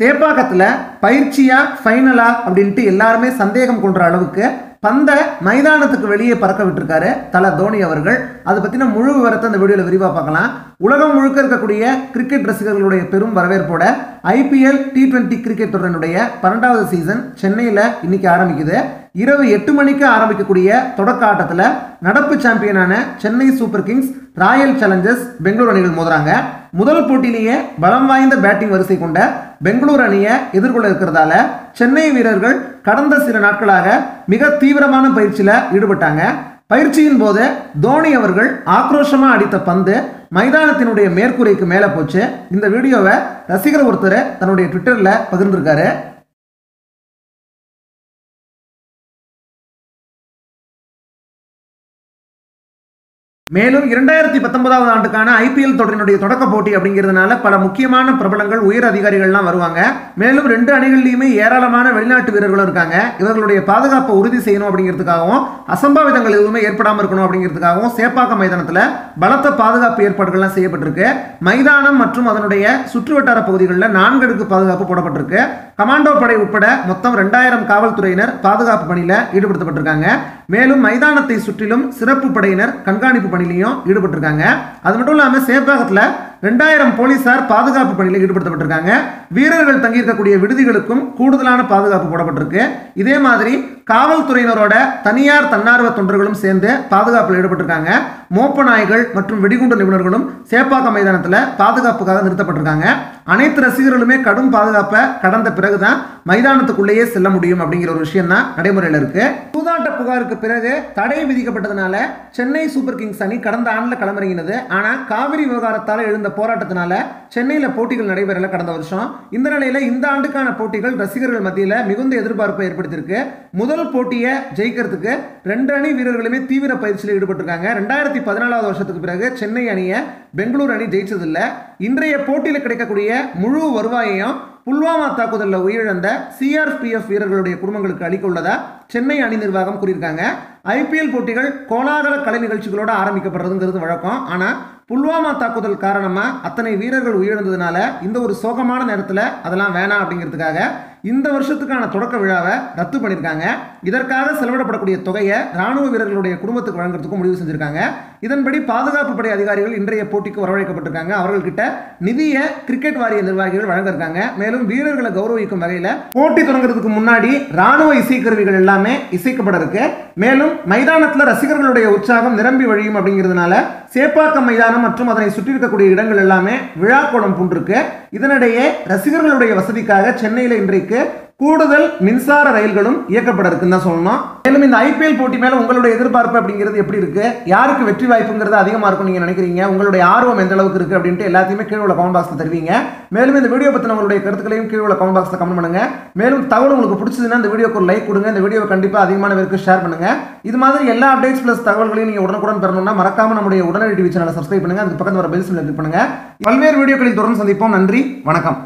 சேப்பாக்கத்தில் பயிற்சியா ஃபைனலா அப்படின்ட்டு எல்லாருமே சந்தேகம் கொள்ற அளவுக்கு பந்தை மைதானத்துக்கு வெளியே பறக்க விட்டுருக்காரு தல தோனி அவர்கள். அதை பற்றின முழு விவரத்தை அந்த வீடியோவில் விரிவாக பார்க்கலாம். உலகம் முழுக்க இருக்கக்கூடிய கிரிக்கெட் ரசிகர்களுடைய பெரும் வரவேற்போட ஐபிஎல் டி டுவெண்ட்டி கிரிக்கெட் தொடரினுடைய பன்னெண்டாவது சீசன் சென்னையில் இன்னைக்கு ஆரம்பிக்குது. இரவு எட்டு மணிக்கு ஆரம்பிக்கக்கூடிய தொடக்க ஆட்டத்தில் நடப்பு சாம்பியனான Chennai Super Kings Royal Challengers Bangalore அணிகள் மோதுறாங்க. முதல் போட்டியிலேயே பலம் வாய்ந்த பேட்டிங் வரிசை கொண்ட பெங்களூர் அணியை எதிர்கொள்ள இருக்கிறதால சென்னை வீரர்கள் கடந்த சில நாட்களாக மிக தீவிரமான பயிற்சியில் ஈடுபட்டாங்க. பயிற்சியின் போது தோனி அவர்கள் ஆக்ரோஷமாக அடித்த பந்து மைதானத்தினுடைய மேற்கூரைக்கு மேலே போச்சு. இந்த வீடியோவை ரசிகர் ஒருத்தர் தன்னுடைய ட்விட்டரில் பகிர்ந்திருக்காரு. மேலும் இரண்டாயிரத்தி பத்தொன்பதாவது ஆண்டுக்கான ஐபிஎல் தொடரினுடைய தொடக்க போட்டி அப்படிங்கிறதுனால பல முக்கியமான பிரபலங்கள் உயர் அதிகாரிகள்லாம் வருவாங்க. மேலும் ரெண்டு அணிகள்லையுமே ஏராளமான வெளிநாட்டு வீரர்களும் இருக்காங்க. இவர்களுடைய பாதுகாப்பை உறுதி செய்யணும் அப்படிங்கிறதுக்காகவும் அசம்பாவிதங்கள் எதுவுமே ஏற்படாமல் இருக்கணும் அப்படிங்கிறதுக்காகவும் சேப்பாக்க மைதானத்தில் பலத்த பாதுகாப்பு ஏற்பாடுகள்லாம் செய்யப்பட்டிருக்கு. மைதானம் மற்றும் அதனுடைய சுற்றுவட்டார பகுதிகளில் நான்கு அடுக்கு பாதுகாப்பு போடப்பட்டிருக்கு. கமாண்டோ படை உட்பட மொத்தம் ரெண்டாயிரம் காவல்துறையினர் பாதுகாப்பு பணியில் ஈடுபடுத்தப்பட்டிருக்காங்க. மேலும் மைதானத்தை சுற்றிலும் சிறப்பு படையினர் கண்காணிப்பு பணியிலையும் ஈடுபட்டிருக்காங்க. அது மட்டும் இல்லாமல் சேப்பாகத்தில் ரெண்டாயிரம் போலீசார் பாதுகாப்பு பணியில் ஈடுபடுத்தப்பட்டிருக்காங்க. வீரர்கள் தங்கியிருக்கக்கூடிய விடுதிகளுக்கும் கூடுதலான பாதுகாப்பு போடப்பட்டிருக்கு. இதே மாதிரி காவல்துறையினரோட தனியார் தன்னார்வ தொண்டர்களும் சேர்ந்து பாதுகாப்பில் ஈடுபட்டிருக்காங்க. மோப்ப நாய்கள் மற்றும் வெடிகுண்டு நிபுணர்களும் சேப்பாக்கம் மைதானத்தில் பாதுகாப்புக்காக நிறுத்தப்பட்டிருக்காங்க. அனைத்து ரசிகர்களுமே கடும் பாதுகாப்பை கடந்த பிறகுதான் மைதானத்துக்குள்ளேயே செல்ல முடியும் அப்படிங்கிற ஒரு விஷயம் தான் நடைமுறையில் இருக்கு. சூதாட்ட புகாருக்கு பிறகு தடை விதிக்கப்பட்டதுனால சென்னை சூப்பர் கிங்ஸ் அணி கடந்த ஆண்டில் களமிறங்கினது. ஆனால் காவிரி விவகாரத்தால் எழுந்த போராட்டத்தினால சென்னையில் போட்டிகள் நடைபெறல கடந்த வருஷம். இந்த நிலையில் இந்த ஆண்டுக்கான போட்டிகள் ரசிகர்கள் மத்தியில் மிகுந்த எதிர்பார்ப்பை ஏற்படுத்தியிருக்கு. முதல் போட்டியை ஜெயிக்கிறதுக்கு ரெண்டு அணி வீரர்களுமே தீவிர பயிற்சியில் ஈடுபட்டிருக்காங்க. ரெண்டாயிரத்தி பதினாலாவது வருஷத்துக்கு பிறகு சென்னை அணியை பெங்களூர் அணி ஜெயிச்சதில்லை. இன்றைய போட்டியில் கிடைக்கக்கூடிய முழு வருவாயையும் புல்வாமா தாக்குதலில் உயிரிழந்த சிஆர்பிஎஃப் வீரர்களுடைய குடும்பங்களுக்கு அளிக்க உள்ளதா சென்னை அணி நிர்வாகம் கூறியிருக்காங்க. ஐபிஎல் போட்டிகள் கோலாகல கலை நிகழ்ச்சிகளோடு ஆரம்பிக்கப்படுறதுங்கிறது வழக்கம். ஆனால் புல்வாமா தாக்குதல் காரணமாக அத்தனை வீரர்கள் உயிரிழந்ததுனால இந்த ஒரு சோகமான நேரத்தில் அதெல்லாம் வேணாம் அப்படிங்கிறதுக்காக இந்த வருஷத்துக்கான தொடக்க விழாவை ரத்து பண்ணியிருக்காங்க. இதற்காக செலவிடப்படக்கூடிய தொகையை ராணுவ வீரர்களுடைய குடும்பத்துக்கு வழங்குறதுக்கும் முடிவு செஞ்சுருக்காங்க. இதன்படி பாதுகாப்பு படை அதிகாரிகள் இன்றைய போட்டிக்கு வரவழைக்கப்பட்டிருக்காங்க. அவர்கள்கிட்ட நிதியை கிரிக்கெட் வாரிய நிர்வாகிகள் வழங்க இருக்காங்க மேலும் வீரர்களை கௌரவிக்கும் வகையில் போட்டி தொடங்குறதுக்கு முன்னாடி ராணுவ இசைக்கருவிகள் எல்லாமே இசைக்கப்பட இருக்கு. மேலும் மைதானத்தில் ரசிகர்களுடைய உற்சாகம் நிரம்பி வழியும் அப்படிங்கிறதுனால சேப்பாக்கம் மைதானம் மற்றும் அதனை சுற்றி இருக்கக்கூடிய இடங்கள் எல்லாமே விழாக்கோலம் பூண்டிருக்கு. இதனிடையே ரசிகர்களுடைய வசதிக்காக சென்னையில் இன்றைக்கு கூடுதல் மின்சார ரயில்களும் இயக்கப்பட இருக்குன்னு தான் சொல்லணும். மேலும் இந்த ஐபிஎல் போட்டி மேல உங்களுடைய எதிர்பார்ப்பு அப்படிங்கிறது எப்படி இருக்கு? யாருக்கு வெற்றி வாய்ப்புங்கிறது அதிகமா இருக்கும் நீங்க நினைக்கிறீங்க? உங்களுடைய ஆர்வம் எந்த அளவுக்கு இருக்கு அப்படின்ட்டு எல்லாத்தையுமே கீழே உள்ள கமெண்ட் பாக்ஸ்ல தருவீங்க. மேலும் இந்த வீடியோ பத்தின உங்களுடைய கருத்துக்களையும் கீழே உள்ள கமெண்ட் பாக்ஸ்ல கமெண்ட் பண்ணுங்க. மேலும் தகவல் உங்களுக்கு பிடிச்சதுன்னா இந்த வீடியோக்கு ஒரு லைக் கொடுங்க. இந்த வீடியோவை கண்டிப்பா அதிகமான பேருக்கு ஷேர் பண்ணுங்க. இது மாதிரி எல்லா அப்டேட்ஸ் பிளஸ் தகவல்களையும் நீங்க உடனுக்குடன் பெறணும்னா மறக்காம நம்முடைய உடனடி டிவி சேனலை சப்ஸ்கிரைப் பண்ணுங்க. அதுக்கு பக்கத்தில் வர பெல்ஸ் கிளிக் பண்ணுங்க. பல்வேறு வீடியோக்களில் தொடர்ந்து சந்திப்போம். நன்றி. வணக்கம்.